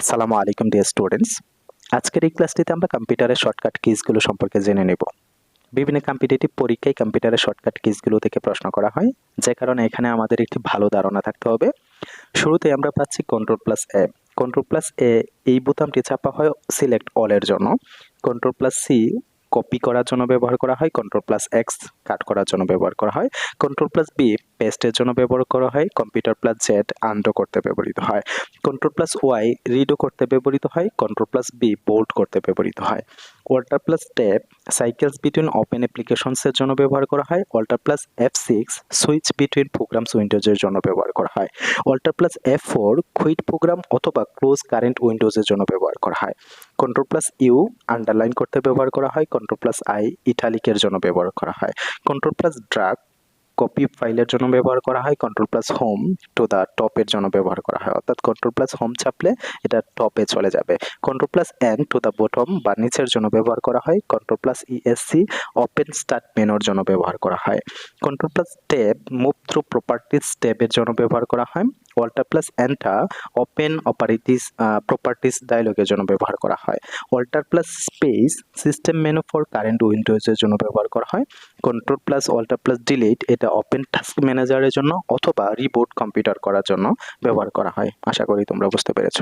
আসসালামু আলাইকুম dear students আজকের এই ক্লাসটিতে আমরা কম্পিউটারের শর্টকাট কিজগুলো সম্পর্কে জেনে নেব। বিভিন্ন কম্পিটিটিভ পরীক্ষায় কম্পিউটারের শর্টকাট কিজগুলো থেকে প্রশ্ন করা হয়, যে কারণে এখানে আমাদের একটি ভালো ধারণা থাকতে হবে। শুরুতে আমরা পাচ্ছি control plus A control plus A এই বোতামটি চাপা হয় সিলেক্ট অলের জন্য। কন্ট্রোল প্লাস সি কপি করার জন্য ব্যবহার করা হয় কন্ট্রোল প্লাস এক্স কাট করার জন্য ব্যবহার করা হয় কন্ট্রোল প্লাস বি পেস্টের জন্য ব্যবহার করা হয় কম্পিউটার প্লাস জেড আন্ডো করতে ব্যবহৃত হয় কন্ট্রোল প্লাস ওয়াই রিডও করতে ব্যবহৃত হয় কন্ট্রোল প্লাস বি বোল্ড করতে ব্যবহৃত হয়। Alt plus tab cycles between open অ্যাপ্লিকেশনসের জন্য ব্যবহার করা হয়। Alt plus F six switch between programs উইন্ডোজের জন্য ব্যবহার করা হয়। Alt plus F four quit program অথবা ক্লোজ কারেন্ট উইন্ডোজের জন্য ব্যবহার করা হয়। কন্ট্রোল প্লাস ইউ আন্ডারলাইন করতে ব্যবহার করা হয়। কন্ট্রোল প্লাস আই ইটালিকের জন্য ব্যবহার করা হয়। কন্ট্রোল প্লাস ড্রাগ কপি ফাইলের জন্য ব্যবহার করা হয় control plus home to the টপের জন্য ব্যবহার করা হয়। অর্থাৎ কন্ট্রোল প্লাস হোম চাপলে এটা টপে চলে যাবে। Control plus N to the bottom বা নিচের জন্য ব্যবহার করা হয় control plus ESC open start মেনুর জন্য ব্যবহার করা হয়। Control plus tab move through properties ট্যাবের জন্য ব্যবহার করা হয়। Alt plus enter open operates properties ডায়লগের জন্য ব্যবহার করা হয়। Alt plus space system menu for current উইন্ডোজের জন্য ব্যবহার করা হয়। Control plus alt plus delete এটা ওপেন টাস্ক ম্যানেজারের জন্য অথবা রিবোট কম্পিউটার করার জন্য ব্যবহার করা হয়। আশা করি তোমরা বুঝতে পেরেছ।